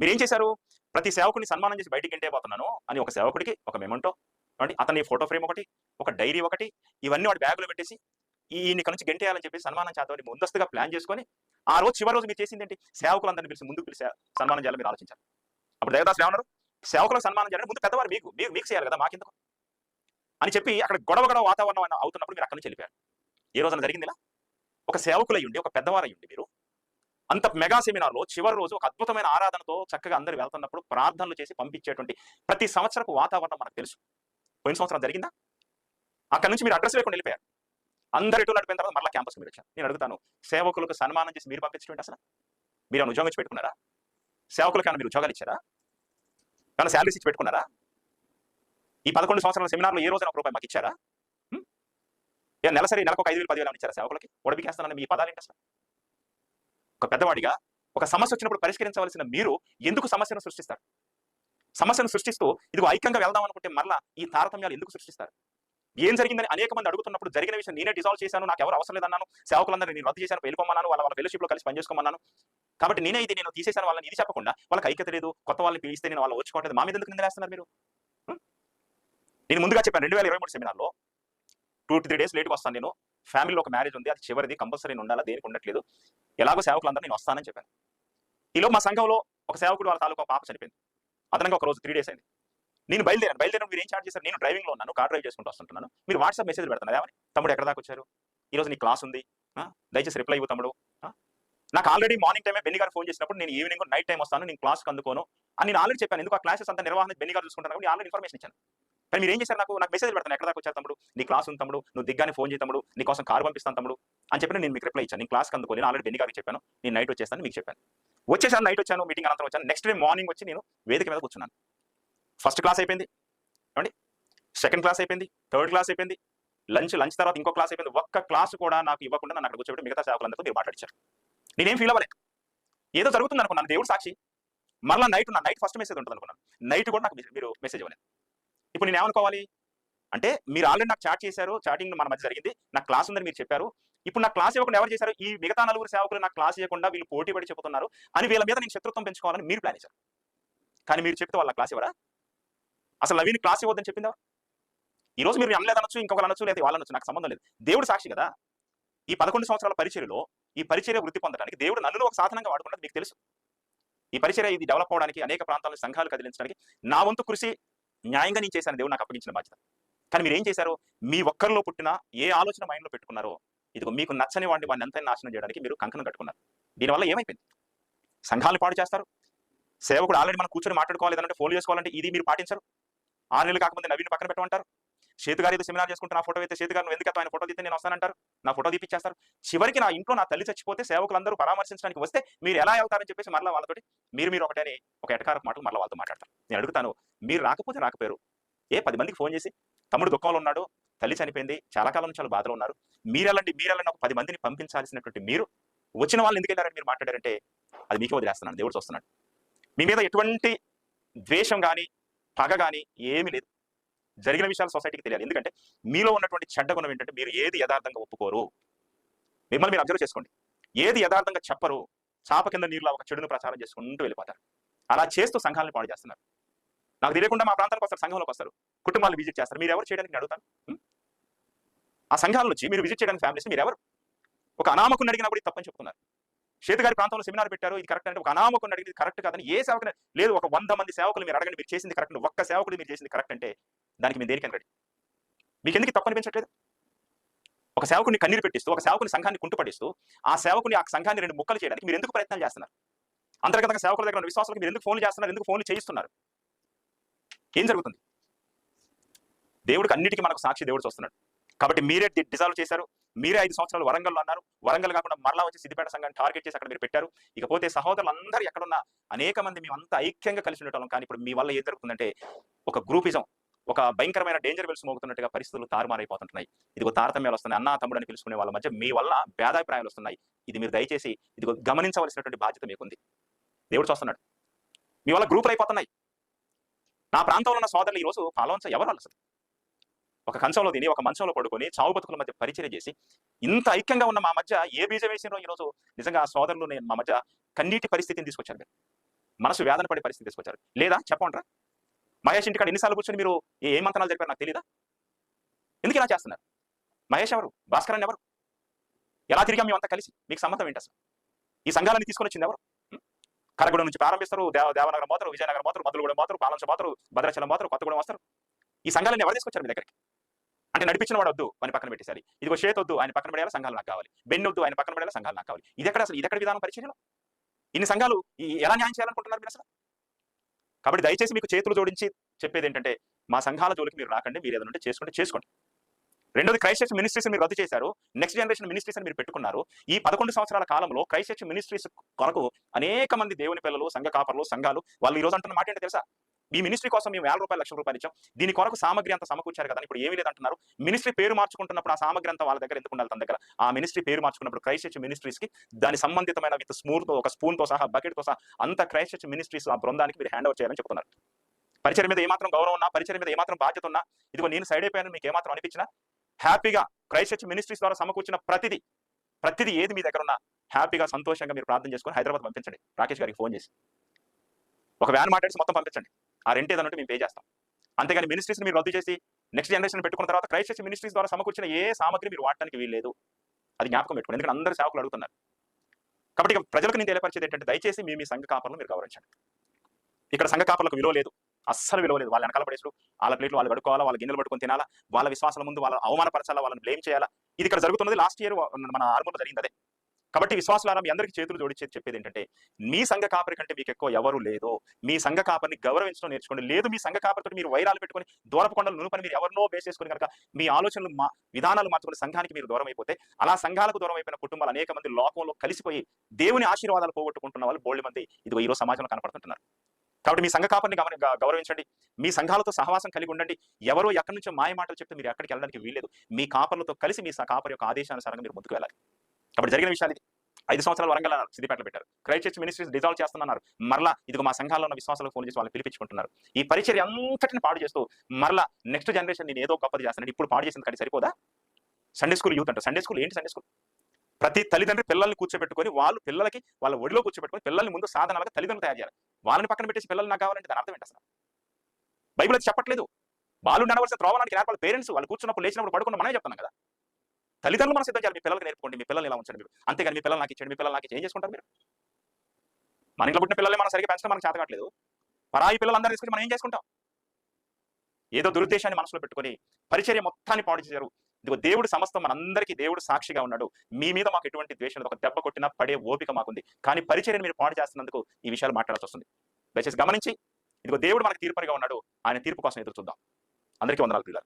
మీరు ఏం చేశారు? ప్రతి సేవకుని సన్మానం చేసి బయటికి ఇంటే పోతున్నాను అని ఒక సేవకుడికి ఒక మెమంటో అంటే అతని ఫోటో ఫ్రేమ్ ఒకటి ఒక డైరీ ఒకటి ఇవన్నీ వాడి బ్యాగులో పెట్టేసి ఈ ఇక్కడ నుంచి గెంటేయాలని చెప్పి సన్మానం చేద్దామని ముందస్తుగా ప్లాన్ చేసుకొని ఆ రోజు చివరి రోజు మీరు చేసింది ఏంటి? సేవకులందరినీ పిలిచి ముందుకు పిలిచి సన్మానం చేయాలని మీరు ఆలోచించారు. అప్పుడు దేవదాస్ ఏమన్నారు? సేవకులకు సన్మానం చేయాలని ముందు పెద్దవారు మీకు మీకు మీకు చేయాలి కదా మాకెందుకు? అని చెప్పి అక్కడ గొడవ గొడవ వాతావరణం అవుతున్నప్పుడు మీరు అక్కడి నుంచి వెళ్ళిపోయారు. ఏ రోజున జరిగింది ఇలా? ఒక సేవకులై ఉండి ఒక పెద్దవారై ఉండి మీరు అంత మెగా సెమినార్లో చివరి రోజు ఒక అద్భుతమైన ఆరాధనతో చక్కగా అందరు వెళ్తున్నప్పుడు ప్రార్థనలు చేసి పంపించేటువంటి ప్రతి సంవత్సరపు వాతావరణం మనకు తెలుసు. పోయిన సంవత్సరం జరిగిందా? అక్కడ నుంచి మీరు అడ్రస్ లేకుండా వెళ్ళిపోయారు. అందరు ఇటు నడిపోయిన తర్వాత మళ్ళీ క్యాంపస్కి మీరు వచ్చారు. నేను అడుగుతాను సేవకులకు సన్మానం చేసి మీరు పంపించడం అసలు? మీరు ఏమైనా ఉద్యోగం పెట్టుకున్నారా? సేవకులకైనా మీరు ఉద్యోగాలు ఇచ్చారా? ఏమైనా శాలరీస్ ఇచ్చి పెట్టుకున్నారా? ఈ పదకొండు సంవత్సరాల సెమినార్లో ఏ రోజున ఒక రూపాయి మాకు ఇచ్చారా? ఏ నెలసరి నెలకు ఒక ఐదు వేలు పదివేలు ఇచ్చారా సేవకులకి ఉడబికేస్తానని మీ పదాలు ఏంటి అసలు? ఒక పెద్దవాడిగా ఒక సమస్య వచ్చినప్పుడు పరిష్కరించవలసిన మీరు ఎందుకు సమస్యను సృష్టిస్తారు? సమస్యను సృష్టిస్తూ ఇదిగో ఐక్యంగా వెళ్దాం అనుకుంటే మరలా ఈ తారతమ్యాలు ఎందుకు సృష్టిస్తారు? ఏం జరిగిందని అనేక మంది అడుగుతున్నప్పుడు జరిగిన విషయం నేనే డిజాల్వ్ చేశాను నాకు ఎవరు అవసరం లేదన్నాను సేవకులందరినీ నేను రద్దు చేశాను వెళ్ళిపోమన్నాను వాళ్ళ వాళ్ళ ఫెలోషిప్లో కలిసి పనిచేసుకోమన్నాను. కాబట్టి నేనే ఇది నేను తీసేశాను వాళ్ళని ఇది చెప్పకుండా వాళ్ళకి ఐక్యత లేదు కొత్త వాళ్ళని పిలిస్తే నేను వాళ్ళు వచ్చుకోవట్లేదు మా మీద ఎందుకు నిందలేస్తున్నారు మీరు? నేను ముందుగా చెప్పాను రెండు వేల ఇరవై మూడు సెమినార్లో టూ త్రీ డేస్ లేట్గా వస్తాను నేను ఫ్యామిలీలో ఒక మ్యారేజ్ ఉంది అది చివరిది కంపల్సరీ ఉండాలా దేనికి ఉండట్లేదు ఎలాగో సేవకులందరూ నేను వస్తానని చెప్పాను. ఈలో మా సంఘంలో ఒక సేవకుడు వాళ్ళ తాలూకా పాప చనిపోయింది అదనంగా ఒక రోజు త్రీ డేస్ అయింది. నేను బయలుదేరాను బయలుదేరిన మీరు ఏం చార్జ్ చేశారు? నేను డ్రైవింగ్లో ఉన్నాను కార్ డ్రైవ్ చేసుకుంటూ వస్తుంటున్నాను మీరు వాట్సాప్ మెసేజ్ పెడుతున్నారు ఏమని? తమ్ముడు ఎక్కడ దాకా వచ్చారు? ఈ రోజు నీ క్లాస్ ఉంది దయచేసి రిప్లై ఇవ్వు తమ్ముడు నాకు ఆల్రెడీ మార్నింగ్ టైమే బెన్ని గారు ఫోన్ చేసినప్పుడు నేను ఈవినింగ్ నైట్ టైం వస్తాను నేను క్లాస్కి అందుకోను. అని నేను ఆల్రెడీ చెప్పాను. ఎందుకు ఆ క్లాసెస్ అంతా నిర్వహణ బెన్ని గారు చూసుకుంటాను నేను ఆల్రెడీ ఇన్ఫర్మేషన్ ఇచ్చాను. కానీ మీరు ఏం చేశారు నాకు? నాకు మెసేజ్ పెడతాను. ఎక్కడ దాకా వచ్చారు తమ్ముడు? నీ క్లాస్ ఉంది తమ్ముడు. నువ్వు దిగ్గానే ఫోన్ చేయి తమ్ముడు. నీ కోసం కారు పంపిస్తాను తమ్ముడు. అని చెప్పి నేను మీకు రిప్లై ఇచ్చాను. నేను క్లాస్కి అందుకో నేను ఆల్రెడీ బెన్ని గారికి చెప్పాను. నేను నైట్ వచ్చేస్తాను మీకు చెప్పాను. వచ్చేసాను నైట్ వచ్చాను మీటింగ్ అనంతరం వచ్చాను. నెక్స్ట్ డే మార్నింగ్ వచ్చి నేను వేదిక మీద కూర్చున్నాను. ఫస్ట్ క్లాస్ అయిపోయింది. ఏమండి? సెకండ్ క్లాస్ అయిపోయింది. థర్డ్ క్లాస్ అయిపోయింది. లంచ్ లంచ్ తర్వాత ఇంకో క్లాస్ అయిపోయింది. ఒక్క క్లాస్ కూడా నాకు ఇవ్వకుండా నన్ను అక్కడ కూర్చోబెట్టి మిగతా సేవకులందరితో మీరు మాట్లాడించారు నేనేం ఫీల్ అవ్వలేదు ఏదో జరుగుతుంది అనుకున్నాను దేవుడు సాక్షి. మరలా నైట్ నా నైట్ ఫస్ట్ మెసేజ్ ఉంటుంది అనుకున్నాను నైట్ కూడా నాకు మీరు మెసేజ్ ఇవ్వలేదు. ఇప్పుడు నేను ఏమనుకోవాలి? అంటే మీరు ఆల్రెడీ నాకు చాట్ చేశారు చాటింగ్ మన మధ్య జరిగింది నాకు క్లాస్ ఉందని మీరు చెప్పారు. ఇప్పుడు నా క్లాస్ ఇవ్వకుండా ఎవరు చేశారు? ఈ మిగతా నలుగురు సేవకులు నాకు క్లాస్ ఇవ్వకుండా వీళ్ళు పోటీ పడి చెబుతున్నారు అని వీళ్ళ మీద నేను శత్రుత్వం పెంచుకోవాలని మీరు ప్లాన్ చేశారు. కానీ మీరు చెప్తే వాళ్ళ క్లాస్ ఇవ్వరా? అసలు నవీన్ క్లాస్ ఇవ్వద్దని చెప్పిందా? ఈ రోజు మీరు అనలేదనొచ్చు ఇంకొకరు అనొచ్చు లేదా వాళ్ళనొచ్చు నాకు సంబంధం లేదు. దేవుడు సాక్షి కదా. ఈ పదకొండు సంవత్సరాల పరిచర్యలో ఈ పరిచర్య వృద్ధి పొందడానికి దేవుడు నన్ను ఒక సాధనంగా వాడుకున్నది మీకు తెలుసు. ఈ పరిచర్య ఇది డెవలప్ అవడానికి అనేక ప్రాంతాల్లో సంఘాలు కదిలించడానికి నా వంతు కృషి న్యాయంగా నేను చేశాను దేవుడు నాకు అప్పగించిన బాధ్యత. కానీ మీరు ఏం చేశారు? మీ ఒక్కరిలో పుట్టిన ఏ ఆలోచన మైండ్లో పెట్టుకున్నారో ఇదిగో మీకు నచ్చని వాడిని వాడిని ఎంత నాశనం చేయడానికి మీరు కంకణం కట్టుకున్నారు. దీనివల్ల ఏమైపోయింది? సంఘాలను పాడు చేస్తారు. సేవకుడు ఆల్రెడీ మనం కూర్చొని మాట్లాడుకోవాలి ఏదంటే ఫోన్ చేసుకోవాలంటే ఇది మీరు పాటించరు. ఆరు నెలలు కాకపోతే నవీన్ పక్కన పెట్టమంటారు. చేతు గారు ఏదో సెమినార్ చేసుకుంటే నా ఫోటో అయితే చేతు గారు ఎందుకు ఆయన ఫోటో తీస్తే నేను వస్తానంటారు? నా ఫోటో తీపిచ్చేస్తారు. చివరికి నా ఇంట్లో నా తల్లి చచ్చిపోతే సేవకులందరూ పరామర్శించడానికి వస్తే మీరు ఎలా వెళ్తారని చెప్పేసి మరలా వాళ్ళతోటి మీరు మీరు ఒకటే ఒక ఎటకారపు మాటలు మరలా వాళ్ళతో మాట్లాడతారు నేను అడుగుతాను మీరు రాకపోతే రాకపోయారు. ఏ పది మందికి ఫోన్ చేసి తమ్ముడు దుఃఖంలో ఉన్నాడు తల్లి చనిపోయింది చాలా కాలం నుంచి వాళ్ళు బాధలో ఉన్నారు. మీరెళ్ళండి మీరెళ్ళండి ఒక పది మందిని పంపించాల్సినటువంటి మీరు వచ్చిన వాళ్ళు ఎందుకు వెళ్ళారని మీరు మాట్లాడారంటే అది మీకే వదిలేస్తున్నాను దేవుడు చూస్తున్నాడు. మీ మీద ఎటువంటి ద్వేషం కానీ పగ కానీ ఏమీ లేదు. జరిగిన విషయాలు సొసైటీకి తెలియాలి. ఎందుకంటే మీలో ఉన్నటువంటి చెడ్డ గుణం ఏంటంటే మీరు ఏది యథార్థంగా ఒప్పుకోరు. మిమ్మల్ని మీరు అబ్జర్వ్ చేసుకోండి. ఏది యథార్థంగా చెప్పరు చాప కింద నీరులో ఒక చెడును ప్రచారం చేసుకుంటూ వెళ్ళిపోతారు. అలా చేస్తూ సంఘాలను పాడు చేస్తున్నారు. నాకు తెలియకుండా మా ప్రాంతానికి వస్తారు సంఘంలోకి వస్తారు. కుటుంబాలు విజిట్ చేస్తారు. మీరు ఎవరు చేయడానికి అడుగుతాను ఆ సంఘాల నుంచి మీరు విజిట్ చేయడానికి ఫ్యామిలీస్ మీరు ఎవరు? ఒక అనామకుని అడిగినప్పుడు ఇది తప్పని చెప్తున్నారు. చేతి గారి ప్రాంతంలో సెమినార్ పెట్టారు ఇది కరెక్ట్ అంటే ఒక అనామకుని అడిగింది కరెక్ట్ కాదని ఏ సేవకుని లేదు ఒక వంద మంది సేవకులు మీరు అడగండి మీరు చేసింది కరెక్ట్ ఒక్క సేవకుడు మీరు చేసింది కరెక్ట్ అంటే దానికి మీరు దేనికి రెడీ మీకు ఎందుకు తప్పు అనిపించట్లేదు? ఒక సేవకుని కన్నీరు పెట్టిస్తూ ఒక సేవకుని సంఘాన్ని కుంటుపడిస్తూ ఆ సేవకుని ఆ సంఘాన్ని రెండు ముక్కలు చేయడానికి మీరు ఎందుకు ప్రయత్నం చేస్తున్నారు? అంతర్గతంగా సేవకుల దగ్గర ఉన్న విశ్వాసాలకు మీరు ఎందుకు ఫోన్లు చేస్తున్నారు? ఎందుకు ఫోన్లు చేయిస్తున్నారు? ఏం జరుగుతుంది? దేవుడికి అన్నిటికీ మనకు సాక్షి దేవుడు చూస్తున్నాడు. కాబట్టి మీరే డిజాల్వ్ చేశారు. మీరే ఐదు సంవత్సరాలు వరంగల్లో అన్నారు. వరంగల్ కాకుండా మరలా వచ్చి సిద్దిపేట సంఘాన్ని టార్గెట్ చేసి అక్కడ మీరు పెట్టారు. ఇకపోతే సహోదరులు అందరూ ఎక్కడున్నా అనేక మంది మేము అంతా ఐక్యంగా కలిసి ఉండటం కానీ ఇప్పుడు మీ వల్ల ఏం జరుగుతుందంటే ఒక గ్రూపిజం ఒక భయంకరమైన డేంజర్ వెల్స్ మోగుతున్నట్టుగా పరిస్థితులు తారుమారైపోతుంటున్నాయి. ఇదిగో తారతమ్యాలు వస్తున్నాయి. అన్న తమ్ముడు అని పిలుచుకునే వాళ్ళ మధ్య మీ వల్ల భేదాభిప్రాయాలు వస్తున్నాయి. ఇది మీరు దయచేసి ఇదిగో గమనించవలసినటువంటి బాధ్యత మీకుంది. దేవుడు చూస్తున్నాడు. మీ వల్ల గ్రూపులు అయిపోతున్నాయి. నా ప్రాంతంలో ఉన్న సోదరులు ఈ రోజు పాలవంచ ఎవరు అసలు? ఒక కంచంలో తిని ఒక మంచంలో పడుకొని చావు బతుకుల మధ్య పరిచయం చేసి ఇంత ఐక్యంగా ఉన్న మా మధ్య ఏ బీజం వేసినో ఈ రోజు నిజంగా ఆ సోదరులు నేను మా మధ్య కన్నీటి పరిస్థితిని తీసుకొచ్చారు మీరు. మనసు వేదన పడే పరిస్థితి తీసుకొచ్చారు. లేదా చెప్పండి మహేష్ ఇంటికాడ ఎన్నిసార్లు కూర్చొని మీరు ఏ మంత్రాలు చెప్పారు నాకు తెలీదా? ఎందుకు ఇలా చేస్తున్నారు? మహేష్ ఎవరు? భాస్కర్ ఎవరు? ఎలా తిరిగాం మేమంతా కలిసి? మీకు సంబంధం ఏంటి అసలు? ఈ సంఘాలని తీసుకొని వచ్చింది ఎవరు కరగూడెం నుంచి ప్రారంభిస్తారు దేవ దేవనగరం పోతారు విజయనగరం పోతారు మధులగూడెం పోతారు పాలంచ పోతారు భద్రాచలం పోతారు కొత్తగూడెం వస్తారు. ఈ సంఘాలను ఎవరు తీసుకొచ్చారు మీ దగ్గరికి? అంటే నడిపించిన వాడు వద్దు అని పక్కన పెట్టేసారి ఇదిగో షేత్ వద్దు ఆయన పక్కన పడేలా సంఘాలు నాకు కావాలి. బెన్ను వద్దు ఆయన పక్కన పడేలా సంఘాలు నాకు కావాలి. ఇది ఎక్కడ అసలు ఇది ఎక్కడ విధానం పరిచయంలో ఇన్ని సంఘాలు ఎలా న్యాయం చేయాలనుకుంటున్నారు మీరు అసలు? కాబట్టి దయచేసి మీకు చేతులు జోడించి చెప్పేది ఏంటంటే మా సంఘాల జోలికి మీరు రాకండి మీరు ఏదైనా ఉంటే చేసుకుంటే చేసుకోండి. రెండోది క్రైస్ట్ మినిస్ట్రీస్ మీరు రద్దు చేశారు నెక్స్ట్ జనరేషన్ మినిస్ట్రీస్ అని మీరు పెట్టుకున్నారు. ఈ పదకొండు సంవత్సరాల కాలంలో క్రైస్ట్ మినిస్ట్రీస్ కొరకు అనేక మంది దేవుని పిల్లలు సంఘ కాపర్లు సంఘాలు వాళ్ళు ఈ రోజు అంటున్న మాట ఏంటో తెలుసా? ఈ మినిస్ట్రీ కోసం మేము వేల రూపాయలు లక్షల రూపాయలు ఇచ్చాం. దీని కొరకు సామగ్రి అంతా సమకూర్చారు కదా ఇప్పుడు ఏమీ లేదంటున్నారు. మినిస్ట్రీ పేరు మార్చుకుంటున్నప్పుడు ఆ సామగ్రి అంతా వాళ్ళ దగ్గర ఎందుకు ఉండాలి తన దగ్గర? ఆ మినిస్ట్రీ పేరు మార్చుకున్నప్పుడు క్రైస్ట్ మినిస్ట్రీస్కి దాని సంబంధితమైన విత్ స్మూర్తో ఒక స్పూన్తో సహా బకెట్తో సహా అంత క్రైస్ట్ మినిస్ట్రీస్ ఆ బృందానికి మీరు హ్యాండ్ ఓవర్ చేయాలని చెప్తున్నారు. పరిచయం మీద ఏమాత్రం గౌరవం ఉన్నా పరిచయం మీద ఏమాత్రం బాధ్యత ఉన్నా ఇదిగో నేను సైడ్ అయిపోయాను మీకు ఏమాత్రం అనిపించినా హ్యాపీగా క్రైస్ట్ మినిస్ట్రీస్ ద్వారా సమకూర్చిన ప్రతిదీ ప్రతిదీ ఏది మీ దగ్గర ఉన్నా హ్యాపీగా సంతోషంగా మీరు ప్రార్థన చేసుకొని హైదరాబాద్ పంపించండి. రాకేష్ గారికి ఫోన్ చేసి. ఒక వ్యాన్ మాట్లాడి మొత్తం పంపించండి. ఆ రెంట్ ఏదన్నట్టు మేము పే చేస్తాం. అంతేగాని మినిస్ట్రీస్ని మీరు రద్దు చేసి నెక్స్ట్ జనరేషన్ పెట్టుకున్న తర్వాత క్రైస్ట్ మినిస్ట్రీస్ ద్వారా సమకూర్చిన ఏ సామగ్రి మీరు వాడటానికి వీల్లేదు. అది జ్ఞాపకం పెట్టుకోండి. ఎందుకంటే అందరు సేవకులు అడుగుతున్నారు. కాబట్టి ఇక ప్రజలకు నేను తెలియపరిచేది ఏంటంటే దయచేసి మీ మీ సంఘ కాపర్లను మీరు గౌరవించండి. ఇక్కడ సంఘ కాపర్లకు విలువ లేదు. అస్సలు విలువ లేదు. వాళ్ళ వెనకాల పడేసుడు వాళ్ళ ప్లేట్లు వాళ్ళు కడుక్కోవాలా వాళ్ళ గిన్నెలు పట్టుకొని తినాలా వాళ్ళ విశ్వాసాల ముందు వాళ్ళ అవమానపరచాలా వాళ్ళని బ్లేమ్ చేయాలా. ఇది ఇక్కడ జరుగుతున్నది లాస్ట్ ఇయర్ మన ఆర్మూర్లో జరిగింది అదే. కాబట్టి విశ్వాసులారా మీ అందరికీ చేతులు జోడించేది చెప్పేది ఏంటంటే మీ సంఘ కాపరి కంటే మీకు ఎక్కువ ఎవరు లేదో మీ సంఘ కాపరిని గౌరవించడం నేర్చుకోండి. లేదు మీ సంఘ కాపరితో మీరు వైరాలు పెట్టుకొని దూరపకొండలు నూనె మీరు ఎవరినో వేసేసుకుని కనుక మీ ఆలోచనలు మా విధానాలు మార్చుకుని సంఘానికి మీరు దూరం అయిపోతే అలా సంఘాలకు దూరం అయిపోయిన కుటుంబాలు అనేక మంది లోకంలో కలిసిపోయి దేవుని ఆశీర్వాదాలు పోగొట్టుకుంటున్న వాళ్ళు బోల్డ్ మంది ఇదిగో ఈరోజు సమాజంలో కనపడుతుంటున్నారు. కాబట్టి మీ సంఘ కాపరిని గమని గౌరవించండి. మీ సంఘాలతో సహవాసం కలిగి ఉండండి. ఎవరో ఎక్కడి నుంచో మాయ మాటలు చెప్తే మీరు ఎక్కడికి వెళ్ళడానికి వీల్లేదు. మీ కాపర్లతో కలిసి మీ కాపర్ కాపరి యొక్క ఆదేశానుసారంగా మీరు ముందుకు వెళ్ళాలి. కాబట్టి జరిగిన విషయాలు ఇది ఐదు సంవత్సరాలు వరంగల్ అన్నారు సిద్దిపేటలో పెట్టారు. క్రైస్ట్ చర్చ్ మినిస్ట్రీస్ డిజాల్వ్ చేస్తున్నారు మరలా ఇదిగో మా సంఘాల్లో ఉన్న విశ్వాసాలకు ఫోన్ చేసి వాళ్ళని పిలిపించుకుంటున్నారు. ఈ పరిచర్య అంతటిని పాడు చేస్తూ మరలా నెక్స్ట్ జనరేషన్ నేను ఏదో గొప్పది చేస్తాను ఇప్పుడు పాడు చేసింది కానీ సరిపోదా? సండే స్కూల్ యూత్ అంటారు. సండే స్కూల్ ఏంటి సండే స్కూల్ ప్రతి తల్లిదండ్రి పిల్లల్ని కూర్చోబెట్టుకొని వాళ్ళు పిల్లలకి వాళ్ళ ఒడిలో కూర్చోబెట్టుకొని పిల్లల్ని ముందు సాధనాలుగా తల్లిదండ్రులు తయారు చేయాలి. వాళ్ళని పక్కన పెట్టేసి పిల్లలు నాకు కావాలంటే దాని అర్థం ఏంటి అసలు? బైబిల్ అది చెప్పట్లేదు. వాళ్ళు నడవలసిన త్రోవడానికి నేర్పాలి పేరెంట్స్ వాళ్ళు కూర్చున్నప్పుడు లేచినప్పుడు పడుకున్న మనమే చెప్తున్నాం కదా. తల్లిదండ్రులు మనం సిద్ధం చేయాలి. మీ పిల్లలకి నేర్పుకోండి. మీ పిల్లల్ని ఇలా ఉంచండి మీరు. అంతేగాని మీ పిల్లలు నాకు ఇచ్చండి మీ పిల్లలు నాకు ఇచ్చి ఏం చేసుకుంటారు మీరు? మన ఇంట్లో పుట్టిన పిల్లల్ని మనం సరిగ్గా పెంచడం మనకు చేతకాట్లేదు పరాయి పిల్లలందరూ తీసుకుని మనం ఏం చేసుకుంటాం? ఏదో దురుద్దేశాన్ని మనసులో పెట్టుకొని పరిచర్య మొత్తాన్ని పాడు చేశారు. ఇదిగో దేవుడు సమస్తం మనందరికీ దేవుడు సాక్షిగా ఉన్నాడు. మీ మీద మాకు ఎటువంటి ద్వేషం ఒక దెబ్బ కొట్టినా పడే ఓపిక మాకుంది. కానీ పరిచర్యను మీరు పాడు చేస్తున్నందుకు ఈ విషయాలు మాట్లాడాల్సి వస్తుంది. దయచేసి గమనించి ఇదిగో దేవుడు మనకు తీర్పరిగా ఉన్నాడు. ఆయన తీర్పు కోసం ఎదురు చూద్దాం. అందరికీ వందనాలు పిల్లలు